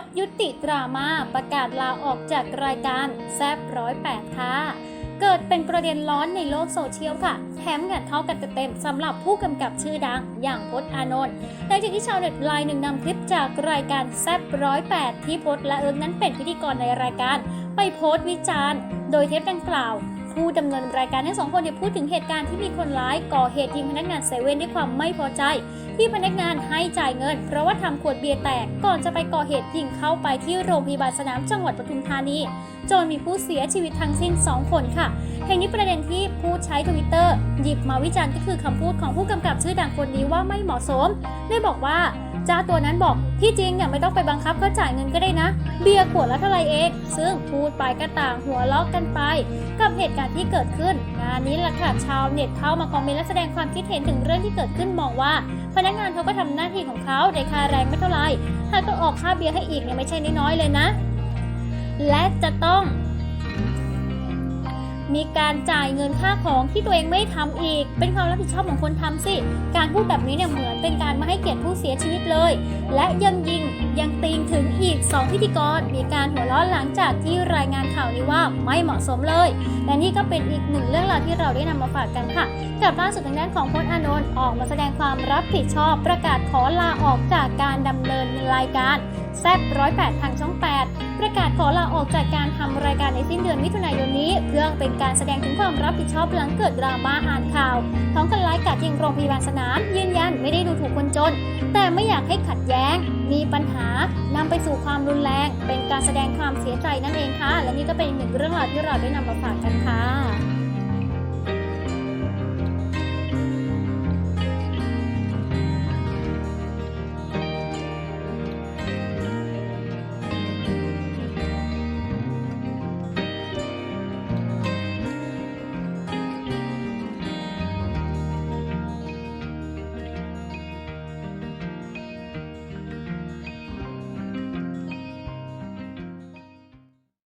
จน์ยุติดราม่าประกาศลาออกจากรายการแซบร้อยแปดค่ะ เกิดเป็นประเด็นร้อนในโลกโซเชียลค่ะ แถมงานเท่ากันเต็มๆสำหรับผู้กำกับชื่อดังอย่างพจน์อานนท์หลังจากที่ชาวเน็ตรายหนึ่งนำคลิปจากรายการแซบร้อยแปดที่พจน์และเอิงนั้นเป็นพิธีกรในรายการ ไปโพสต์วิจารณ์ โดยเทปดังกล่าวผู้ดำเนินรายการทั้งสองคนได้พูดถึงเหตุการณ์ที่มีคนร้ายก่อเหตุยิงพนักงานเซเว่นด้วยความไม่พอใจ ที่พนักงานให้จ่ายเงิน เพราะว่าทำขวดเบียร์แตกก่อนจะไปก่อเหตุยิงเข้าไปที่โรงพยาบาลสนามจังหวัดปทุมธานีจนมีผู้เสียชีวิตทั้งสิ้น 2 คนค่ะเหตุนี้ประเด็นที่ผู้ใช้ทวิตเตอร์หยิบมาวิจารณ์ก็คือคำพูดของผู้กำกับชื่อดังคนนี้ว่าไม่เหมาะสม ได้บอกว่า จ้าตัวนั้นบอกที่จริงเนี่ยไม่ต้องไปบังคับเขาจ่ายเงินก็ได้นะ เบียร์ขวดละเท่าไรเอง ซึ่งพูดไปก็ต่างหัวล้อกกันไป กับเหตุการณ์ที่เกิดขึ้น งานนี้แหละค่ะชาวเน็ตเข้ามาคอมเมนต์และแสดงความคิดเห็นถึงเรื่องที่เกิดขึ้นมองว่า พนักงานเขาก็ทำหน้าที่ของเขาได้ค่าแรงไม่เท่าไร่หากต้องออกค่าเบียร์ให้อีกเนี่ยไม่ใช่น้อยๆเลยนะ และจะต้อง มีการจ่ายเงินค่าของที่ตัวเองไม่ทำอีก เป็นความรับผิดชอบของคนทำสิ การพูดแบบนี้เนี่ยเหมือนเป็นการไม่ให้เกียรติผู้เสียชีวิตเลย และยังยิงยังติงถึงอีก 2 พิธีกร มีการหัวเราะหลังจากที่รายงานข่าวนี้ว่าไม่เหมาะสมเลย และนี่ก็เป็นอีกหนึ่งเรื่องราวที่เราได้นำมาฝากกันค่ะ กับล่าสุดทางด้านของพจน์อานนท์ออกมาแสดงความรับผิดชอบประกาศขอลาออกจากการดำเนินรายการ แซบร้อยแปดทางช่อง 8 ประกาศขอลาออกจากการทำรายการในสิ้นเดือนมิถุนายนนี้ เพื่อเป็นการแสดงถึงความรับผิดชอบหลังเกิดดราม่าอ่านข่าวท้องกันไลฟ์กัดยิงโรงพยาบาลสนาม ยืนยันไม่ได้ดูถูกคนจน แต่ไม่อยากให้ขัดแย้ง มีปัญหานำไปสู่ความรุนแรง เป็นการแสดงความเสียใจนั่นเองค่ะ และนี่ก็เป็นหนึ่งเรื่องราวที่เราได้นำมาฝากกันค่ะ